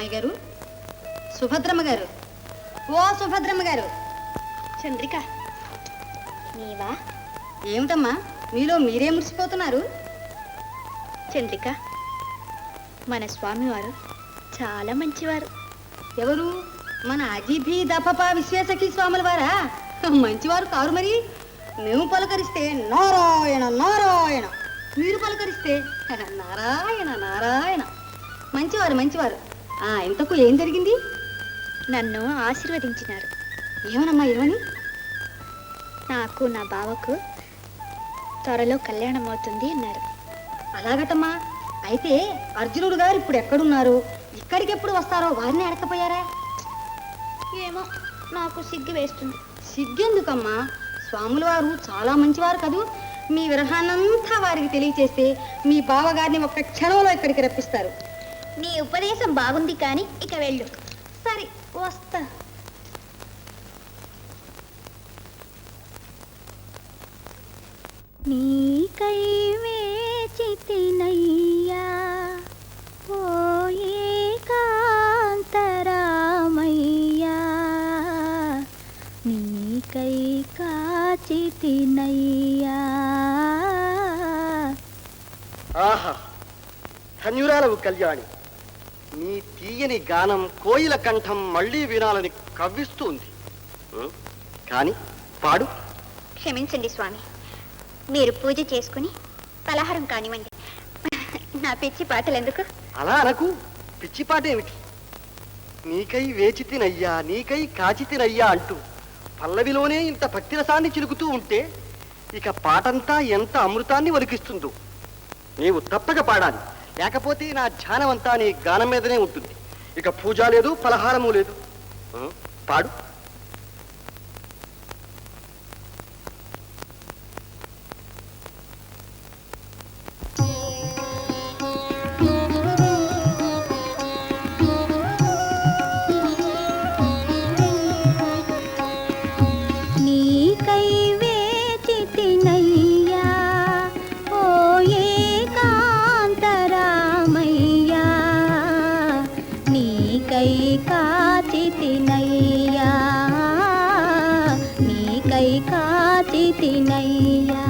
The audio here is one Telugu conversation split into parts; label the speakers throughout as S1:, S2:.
S1: అమ్మాయి గారు? సుభద్రమ్మ గారు. ఓ సుభద్రమ్మ గారు.
S2: చంద్రిక నీవా?
S1: ఏమిటమ్మా? మీలో మీరే మురిసిపోతున్నారు?
S2: చంద్రిక మన స్వామివారు చాలా మంచివారు.
S1: ఎవరు? మన అజీభీ దపప విశ్వేశకి స్వాముల వారా మంచివారు కారు మరి. మేము పలకరిస్తే నారాయణ నారాయణ. మీరు పలకరిస్తే నారాయణ నారాయణ. మంచివారు మంచివారు. ఇంతకు ఏం జరిగింది?
S2: నన్ను ఆశీర్వదించినారు.
S1: ఏమనమ్మా ఏమని
S2: నాకు నా బావకు త్వరలో కళ్యాణం అవుతుంది అన్నారు.
S1: అలాగటమ్మా అయితే అర్జునుడు గారు ఇప్పుడు ఎక్కడున్నారు? ఇక్కడికి ఎప్పుడు వస్తారో వారిని అడకపోయారా
S2: ఏమో నాకు సిగ్గు వేస్తుంది.
S1: సిగ్గెందుకమ్మా? స్వాముల వారు చాలా మంచివారు కదూ. మీ విరహాన్నంతా వారికి తెలియచేస్తే మీ బావగారిని ఒక్క క్షణంలో ఇక్కడికి రప్పిస్తారు.
S2: నీ ఉపదేశం బాగుంది కానీ ఇక వెళ్ళు.
S1: సరే వస్తా.
S2: నీకై వేచితినయ్యా ఓ ఏకాంతరామయ్యా. నీకై కాచితినయ్యా.
S3: ఆహా ధన్యురాలవు కళ్యాణి. నీ తీయని గానం కోయిల కంఠం మళ్ళీ వినాలని కవ్విస్తుంది? కాని పాడు.
S2: క్షమించండి స్వామి. మీరు పూజ చేసుకుని పలహారం కానివ్వండి. నా పిచ్చి పాటలు ఎందుకు?
S3: అలా అనకు. పిచ్చిపాట ఏమిటి నీకై వేచితినయ్యా నీకై కాచితినయ్యా అంటూ పల్లవిలోనే ఇంత భక్తిరసాన్ని చిలుకుతూ ఉంటే ఇక పాటంతా ఎంత అమృతాన్ని ఒలికిస్తుందో. నీవు తప్పక పాడాలి. లేకపోతే నా ధ్యానమంతా నీ గానం మీదనే ఉంటుంది. ఇక పూజ లేదు ఫలహారము లేదు. పాడు.
S2: కాచితినయ్యా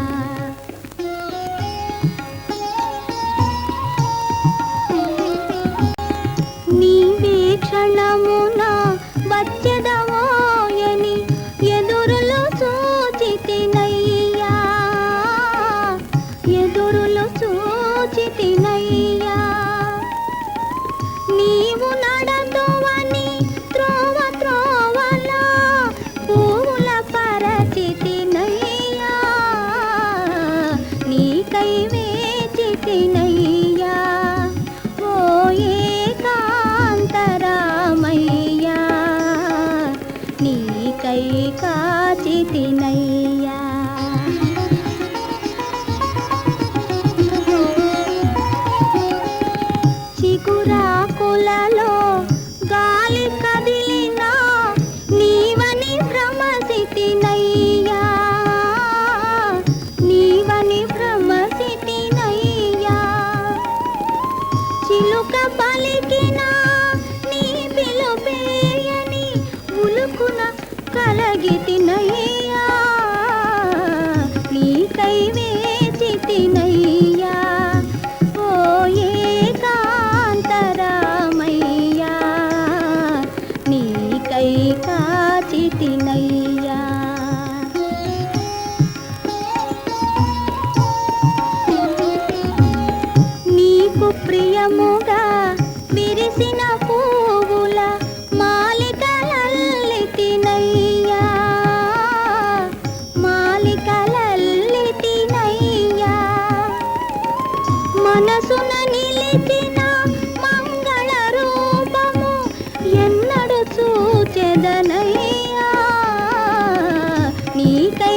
S2: నీకై కాచి తినయ్యా नहीं మనసున నిలిచిన మంగళ రూపము ఎన్నడు చూచెదనయ్యా. నీకై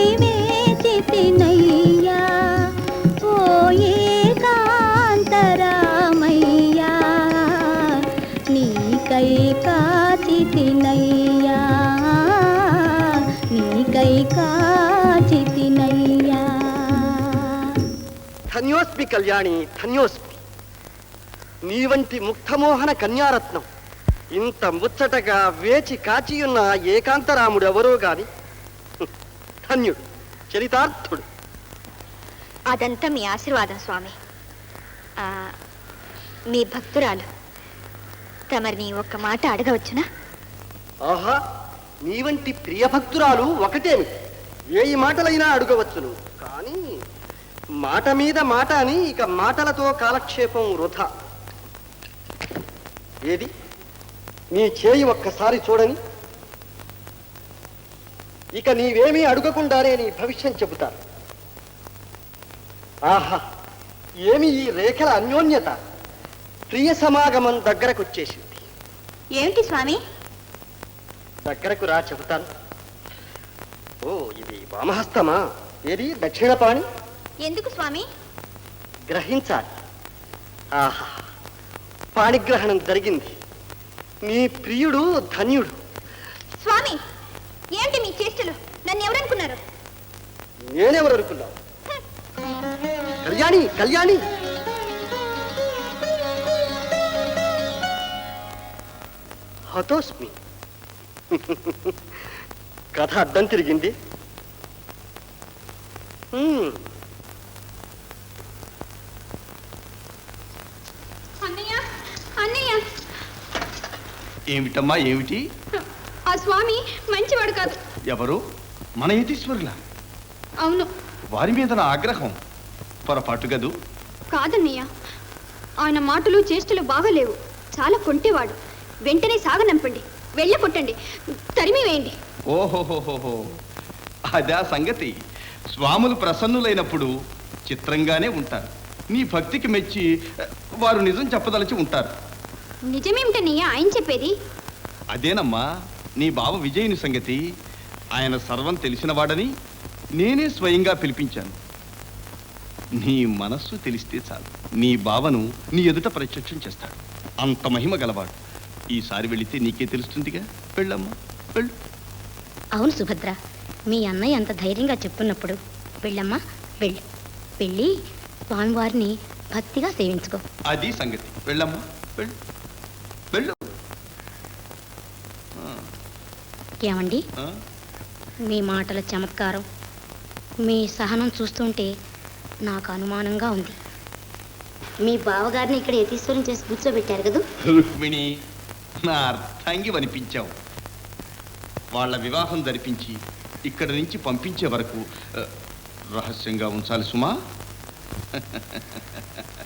S3: ధన్యోస్మి కళ్యాణి ధన్యోస్మి. నీ వంటి ముక్తమోహన కన్యారత్నం. ఇంత ముచ్చటగా వేచి కాచియున్న ఏకాంతరాముడు ఎవరో గాని? ధన్యుడు చరితార్థుడు.
S2: అదంతా మీ ఆశీర్వాదం స్వామి. ఆ, మీ భక్తురాలు. తమరిని ఒక్క మాట అడగవచ్చునా?
S3: ఆహా నీ వంటి ప్రియభక్తురాలు ఒకటేమి? వేయి మాటలైనా అడగవచ్చును. కానీ మాట మీద మాట అని ఇక మాటలతో కాలక్షేపం వృధా. ఏది? నీ చేయి ఒక్కసారి చూడని? ఇక నీవేమీ అడగకుండానే నీ భవిష్యం చెబుతాను. ఆహా ఏమి ఈ రేఖల అన్యోన్యత? ప్రియ సమాగమం దగ్గరకొచ్చేసింది.
S2: ఏమిటి స్వామి?
S3: దగ్గరకు రా చెబుతాను. ఓ ఇది వామహస్తమా? ఏది? దక్షిణపాణి?
S2: ఎందుకు స్వామి?
S3: గ్రహించాలి. ఆహా పాణిగ్రహణం జరిగింది. నీ ప్రియుడు ధన్యుడు.
S2: స్వామి ఏంటి మీ చేష్టలు? నన్ను ఎవరనుకున్నారు?
S3: నేనెవరు అనుకున్నావు కళ్యాణి కళ్యాణి! హతోస్మి. కథ అడ్డం తిరిగింది హ్మ్.
S2: అన్నయ్య అన్నయ్య
S4: ఏమిటమ్మా ఏమిటి?
S2: ఆ స్వామి మంచివాడు కాదు.
S4: ఎవరు? మన యతీశ్వరుల
S2: అవును.
S4: వారి మీద నా ఆగ్రహం. పొరపాటు గదు
S2: కాదన్నయ్య ఆయన మాటలు చేష్టలు బాగాలేవు. చాలా కొంటేవాడు. వెంటనే సాగనంపండి. వెళ్ళ కొట్టండి. తరిమి వేయండి.
S4: ఓహోహోహోహో. అదా సంగతి. స్వాములు ప్రసన్నులైనప్పుడు చిత్రంగానే ఉంటారు. నీ భక్తికి మెచ్చి వారు నిజం చెప్పదలిచి ఉంటారు.
S2: నిజమేమిటన్నయ్య ఆయన చెప్పేది?
S4: అదేనమ్మా నీ బావ విజయుని సంగతి. ఆయన సర్వం తెలిసినవాడని నేనే స్వయంగా పిలిపించాను. నీ మనస్సు తెలిస్తే చాలు. నీ బావను నీ ఎదుట ప్రత్యక్షం చేస్తాడు. అంత మహిమ గలవాడు. ఈసారి వెళితే నీకే తెలుస్తుందిగా? వెళ్ళమ్మా వెళ్ళు.
S5: అవును సుభద్ర మీ అన్నయ్య అంత ధైర్యంగా చెప్తున్నప్పుడు వెళ్ళమ్మా వెళ్ళు. వెళ్ళి స్వామివారిని భక్తిగా సేవించుకో.
S4: అది సంగతి. వెళ్ళమ్మా వెళ్ళు వెళ్ళు.
S5: ఏమండి? మీ మాటల చమత్కారం మీ సహనం చూస్తుంటే నాకు అనుమానంగా ఉంది. మీ బావగారిని ఇక్కడ యతీశ్వరం చేసి కూర్చోబెట్టారు కదా?
S4: రుక్మిణి నా అర్థాంగి వనిపించావు. వాళ్ళ వివాహం జరిపించి ఇక్కడి నుంచి పంపించే వరకు రహస్యంగా ఉంచాలి సుమా.